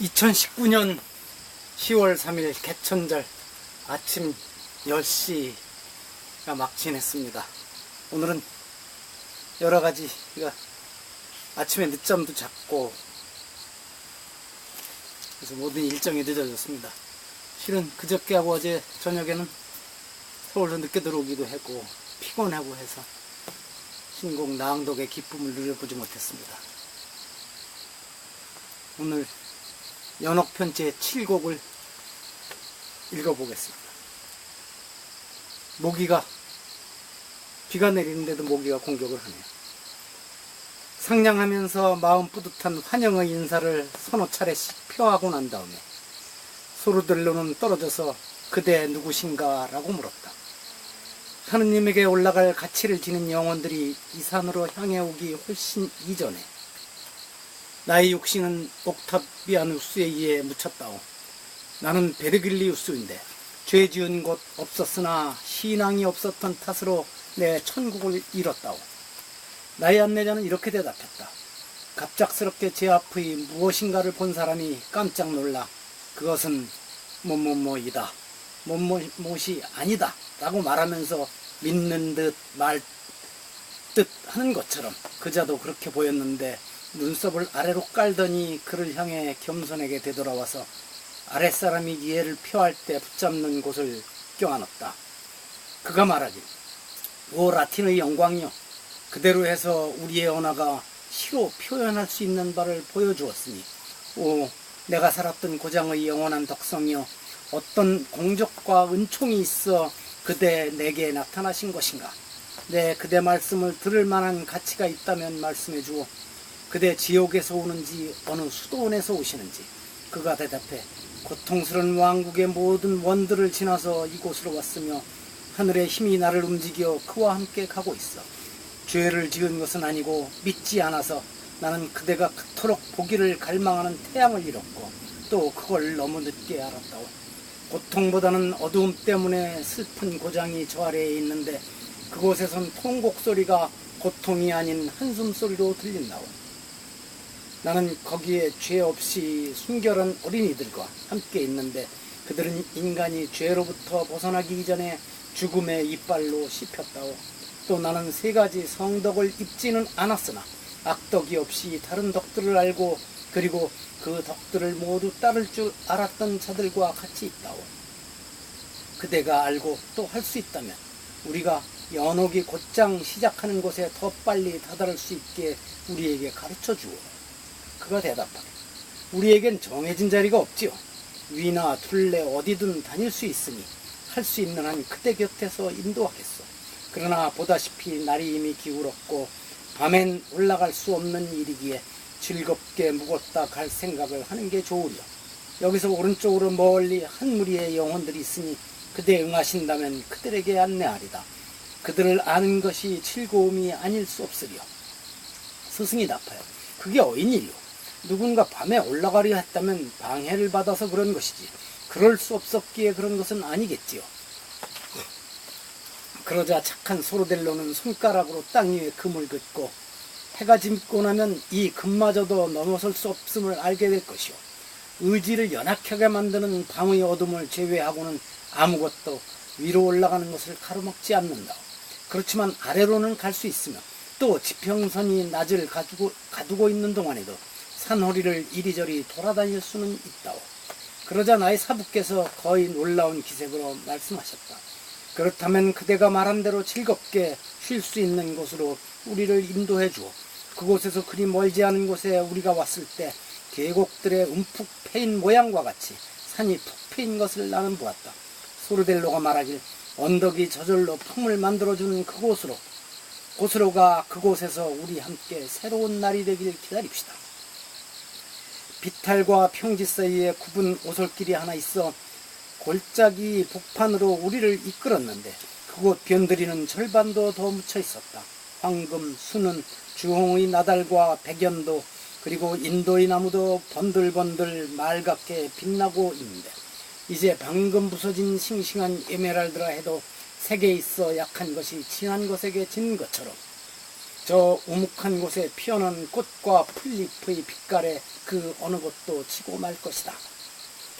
2019년 10월 3일 개천절 아침 10시가 막 지냈습니다. 오늘은 여러 가지 아침에 늦잠도 잤고 그래서 모든 일정이 늦어졌습니다. 실은 그저께 하고 어제 저녁에는 서울로 늦게 들어오기도 했고 피곤하고 해서 신곡 나항독의 기쁨을 누려보지 못했습니다. 오늘 연옥편 제 7곡을 읽어보겠습니다. 모기가 비가 내리는데도 모기가 공격을 하네요. 상냥하면서 마음 뿌듯한 환영의 인사를 서너 차례씩 표하고 난 다음에 소르들로는 떨어져서 그대 누구신가 라고 물었다. 하느님에게 올라갈 가치를 지닌 영혼들이 이 산으로 향해 오기 훨씬 이전에 나의 육신은 옥타비아누스에 의해 묻혔다오. 나는 베르길리우스인데 죄 지은 곳 없었으나 신앙이 없었던 탓으로 내 천국을 잃었다오. 나의 안내자는 이렇게 대답했다. 갑작스럽게 제 앞의 무엇인가를 본 사람이 깜짝 놀라 그것은 뭐뭐뭐이다. 뭐뭐뭐이 아니다. 라고 말하면서 믿는 듯 말 듯 하는 것처럼 그자도 그렇게 보였는데 눈썹을 아래로 깔더니 그를 향해 겸손하게 되돌아와서 아랫사람이 이해를 표할 때 붙잡는 곳을 껴안았다. 그가 말하길 오 라틴의 영광이여 그대로 해서 우리의 언어가 시로 표현할 수 있는 바를 보여주었으니 오 내가 살았던 고장의 영원한 덕성이여 어떤 공적과 은총이 있어 그대 내게 나타나신 것인가 내 그대 말씀을 들을 만한 가치가 있다면 말씀해 주오 그대 지옥에서 오는지 어느 수도원에서 오시는지 그가 대답해 고통스러운 왕국의 모든 원들을 지나서 이곳으로 왔으며 하늘의 힘이 나를 움직여 그와 함께 가고 있어. 죄를 지은 것은 아니고 믿지 않아서 나는 그대가 그토록 보기를 갈망하는 태양을 잃었고 또 그걸 너무 늦게 알았다오. 고통보다는 어두움 때문에 슬픈 고장이 저 아래에 있는데 그곳에선 통곡 소리가 고통이 아닌 한숨 소리로 들린다오 나는 거기에 죄 없이 순결한 어린이들과 함께 있는데 그들은 인간이 죄로부터 벗어나기 이전에 죽음의 이빨로 씹혔다오. 또 나는 세 가지 성덕을 입지는 않았으나 악덕이 없이 다른 덕들을 알고 그리고 그 덕들을 모두 따를 줄 알았던 자들과 같이 있다오. 그대가 알고 또 할 수 있다면 우리가 연옥이 곧장 시작하는 곳에 더 빨리 다다를 수 있게 우리에게 가르쳐 주오. 그가 대답하길 우리에겐 정해진 자리가 없지요. 위나 둘레 어디든 다닐 수 있으니 할 수 있는 한 그대 곁에서 인도하겠소. 그러나 보다시피 날이 이미 기울었고 밤엔 올라갈 수 없는 일이기에 즐겁게 묵었다 갈 생각을 하는 게 좋으려. 여기서 오른쪽으로 멀리 한 무리의 영혼들이 있으니 그대 응하신다면 그들에게 안내하리다. 그들을 아는 것이 즐거움이 아닐 수 없으리요. 스승이 답하여 그게 어인일요. 누군가 밤에 올라가려 했다면 방해를 받아서 그런 것이지. 그럴 수 없었기에 그런 것은 아니겠지요. 그러자 착한 소로델로는 손가락으로 땅 위에 금을 긋고 해가 짓고 나면 이 금마저도 넘어설 수 없음을 알게 될 것이요. 의지를 연약하게 만드는 밤의 어둠을 제외하고는 아무것도 위로 올라가는 것을 가로막지 않는다. 그렇지만 아래로는 갈 수 있으며 또 지평선이 낮을 가두고, 가두고 있는 동안에도 산허리를 이리저리 돌아다닐 수는 있다오. 그러자 나의 사부께서 거의 놀라운 기색으로 말씀하셨다. 그렇다면 그대가 말한 대로 즐겁게 쉴 수 있는 곳으로 우리를 인도해 주어. 그곳에서 그리 멀지 않은 곳에 우리가 왔을 때 계곡들의 움푹 패인 모양과 같이 산이 푹 패인 것을 나는 보았다. 소르델로가 말하길 언덕이 저절로 품을 만들어주는 그곳으로 곳으로 가 그곳에서 우리 함께 새로운 날이 되길 기다립시다. 비탈과 평지 사이에 굽은 오솔길이 하나 있어 골짜기 복판으로 우리를 이끌었는데 그곳 변들이는 절반도 더 묻혀 있었다. 황금, 수는, 주홍의 나달과 백연도 그리고 인도의 나무도 번들번들 맑게 빛나고 있는데 이제 방금 부서진 싱싱한 에메랄드라 해도 색에 있어 약한 것이 진한 것에게 진 것처럼 저 우묵한 곳에 피어난 꽃과 풀잎의 빛깔에 그 어느 곳도 치고 말 것이다.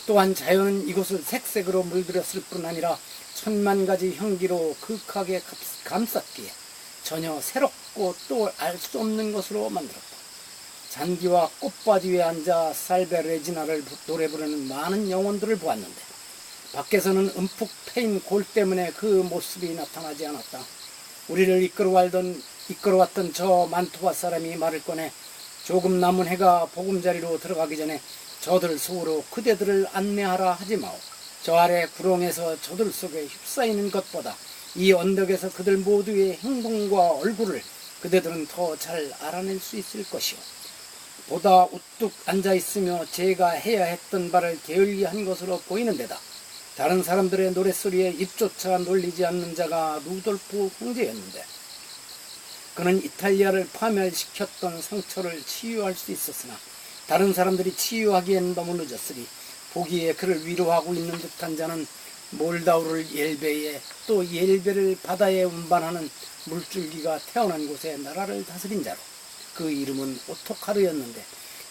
또한 자연은 이곳을 색색으로 물들였을 뿐 아니라 천만 가지 향기로 극하게 감- 감쌌기에 전혀 새롭고 또 알 수 없는 것으로 만들었다. 잔디와 꽃바지 위에 앉아 살베 레지나를 부- 노래 부르는 많은 영혼들을 보았는데 밖에서는 움푹 패인 골 때문에 그 모습이 나타나지 않았다. 우리를 이끌어왔던, 이끌어왔던 저 만토바 사람이 말을 꺼내 조금 남은 해가 보금자리로 들어가기 전에 저들 속으로 그대들을 안내하라 하지 마오. 저 아래 구렁에서 저들 속에 휩싸이는 것보다 이 언덕에서 그들 모두의 행동과 얼굴을 그대들은 더 잘 알아낼 수 있을 것이오. 보다 우뚝 앉아 있으며 제가 해야 했던 바를 게을리 한 것으로 보이는 데다 다른 사람들의 노랫소리에 입조차 놀리지 않는 자가 루돌프 형제였는데 그는 이탈리아를 파멸시켰던 상처를 치유할 수 있었으나 다른 사람들이 치유하기엔 너무 늦었으리 보기에 그를 위로하고 있는 듯한 자는 몰다우를 옐베에 또 옐베를 바다에 운반하는 물줄기가 태어난 곳에 나라를 다스린 자로. 그 이름은 오토카르였는데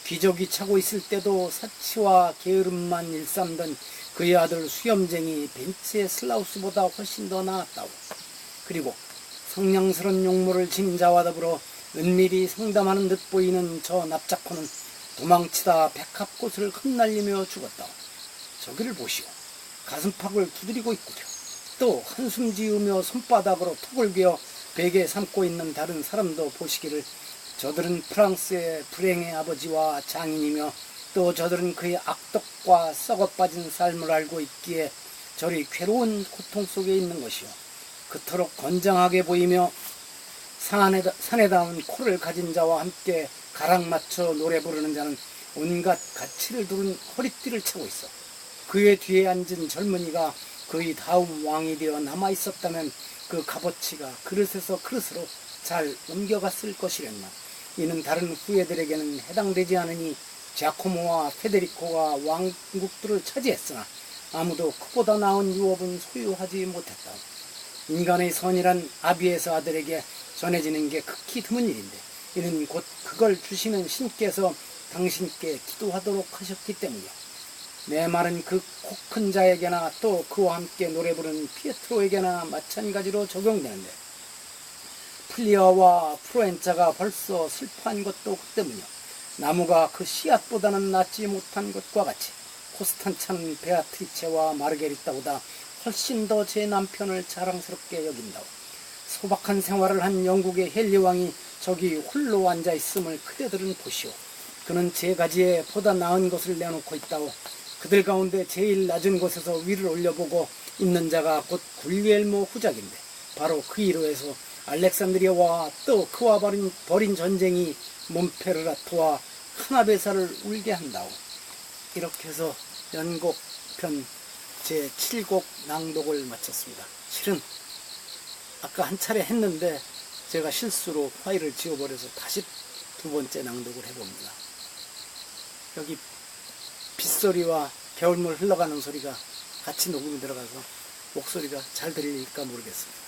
귀족이 차고 있을 때도 사치와 게으름만 일삼던 그의 아들 수염쟁이 벤츠의 슬라우스보다 훨씬 더 나았다고 그리고 성냥스런 용모를 지닌 자와 더불어 은밀히 상담하는 듯 보이는 저 납작코는 도망치다 백합꽃을 흩날리며 죽었다. 저기를 보시오. 가슴팍을 두드리고 있구려. 또 한숨 지으며 손바닥으로 턱을 괴어 베개 삼고 있는 다른 사람도 보시기를 저들은 프랑스의 불행의 아버지와 장인이며 또 저들은 그의 악독과 썩어빠진 삶을 알고 있기에 저리 괴로운 고통 속에 있는 것이요. 그토록 건장하게 보이며 산에, 산에 닿은 코를 가진 자와 함께 가락 맞춰 노래 부르는 자는 온갖 가치를 두른 허리띠를 차고 있어. 그의 뒤에 앉은 젊은이가 그의 다음 왕이 되어 남아 있었다면 그 값어치가 그릇에서 그릇으로 잘 옮겨갔을 것이랬나. 이는 다른 후예들에게는 해당되지 않으니 자코모와 페데리코가 왕국들을 차지했으나 아무도 그보다 나은 유업은 소유하지 못했다. 인간의 선이란 아비에서 아들에게 전해지는 게 극히 드문 일인데 이는 곧 그걸 주시는 신께서 당신께 기도하도록 하셨기 때문이요. 내 말은 그 코 큰 자에게나 또 그와 함께 노래 부르는 피에트로에게나 마찬가지로 적용되는데 플리아와 프로엔차가 벌써 슬퍼한 것도 그 때문이요. 나무가 그 씨앗보다는 낫지 못한 것과 같이 코스탄차는 베아트리체와 마르게리타보다 훨씬 더 제 남편을 자랑스럽게 여긴다고. 소박한 생활을 한 영국의 헨리 왕이 저기 홀로 앉아 있음을 그대들은 보시오. 그는 제 가지에 보다 나은 것을 내놓고 있다고. 그들 가운데 제일 낮은 곳에서 위를 올려보고 있는 자가 곧 굴리엘모 후작인데 바로 그 이로에서 알렉산드리아와 또 그와 벌인, 벌인 전쟁이 몬페르라토와 카나베사를 울게 한다고. 이렇게 해서 연곡편 제 7곡 낭독을 마쳤습니다. 실은 아까 한 차례 했는데 제가 실수로 파일을 지워버려서 다시 두 번째 낭독을 해봅니다. 여기 빗소리와 겨울물 흘러가는 소리가 같이 녹음이 들어가서 목소리가 잘 들릴까 모르겠습니다.